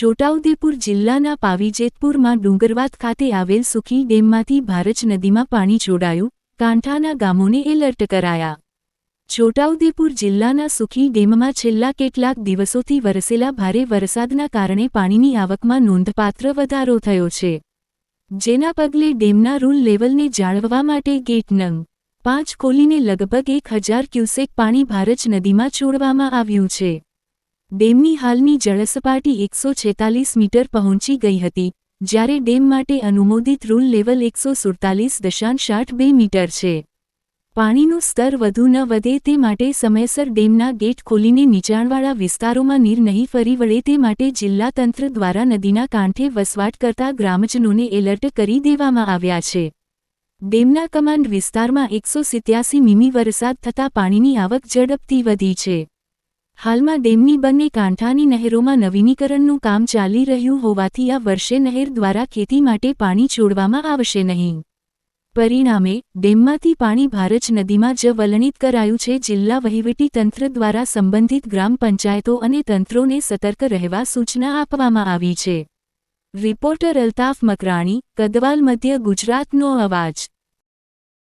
છોટાઉદેપુર જિલ્લાના પાવીજેતપુરમાં ડુંગરવાત ખાતે આવેલ સુખી ડેમમાંથી ભારજ નદીમાં પાણી છોડાયું કાંઠાના ગામોને એલર્ટ કરાયા. છોટાઉદેપુર જિલ્લાના સુખી ડેમમાં છેલ્લા કેટલાક દિવસોથી વરસેલા ભારે વરસાદના કારણે પાણીની આવકમાં નોંધપાત્ર વધારો થયો છે. જેના પગલે ડેમના રૂલ લેવલને જાળવવા માટે ગેટ નંગ પાંચ ખોલીને લગભગ એક હજાર ક્યુસેક પાણી ભારજ નદીમાં છોડવામાં આવ્યું છે. ડેમની હાલની જળસપાટી એકસો છેતાલીસ મીટર પહોંચી ગઈ હતી, જ્યારે ડેમ માટે અનુમોદિત રૂલ લેવલ એકસો સુડતાલીસ દશાંશ આઠ બે મીટર છે. પાણીનું સ્તર વધુ ન વધે તે માટે સમયસર ડેમના ગેટ ખોલીને નીચાણવાળા વિસ્તારોમાં નીર નહીં ફરી વળે તે માટે જિલ્લા તંત્ર દ્વારા નદીના કાંઠે વસવાટ કરતા ગ્રામજનોને એલર્ટ કરી દેવામાં આવ્યા છે. ડેમના કમાન્ડ વિસ્તારમાં એકસો સિત્યાસી મીમી વરસાદ થતાં પાણીની આવક ઝડપથી વધી છે. હાલમાં ડેમની બંને કાંઠાની નહેરોમાં નવીનીકરણનું કામ ચાલી રહ્યું હોવાથી આ વર્ષે નહેર દ્વારા ખેતી માટે પાણી છોડવામાં આવશે નહીં. પરિણામે, ડેમમાંથી પાણી ભારજ નદીમાં જ વલણિત કરાયું છે. જિલ્લા વહીવટી તંત્ર દ્વારા સંબંધિત ગ્રામ પંચાયતો અને તંત્રોને સતર્ક રહેવા સૂચના આપવામાં આવી છે. રિપોર્ટર અલ્તાફ મકરાણી, કદવાલ મધ્ય ગુજરાતનો અવાજ.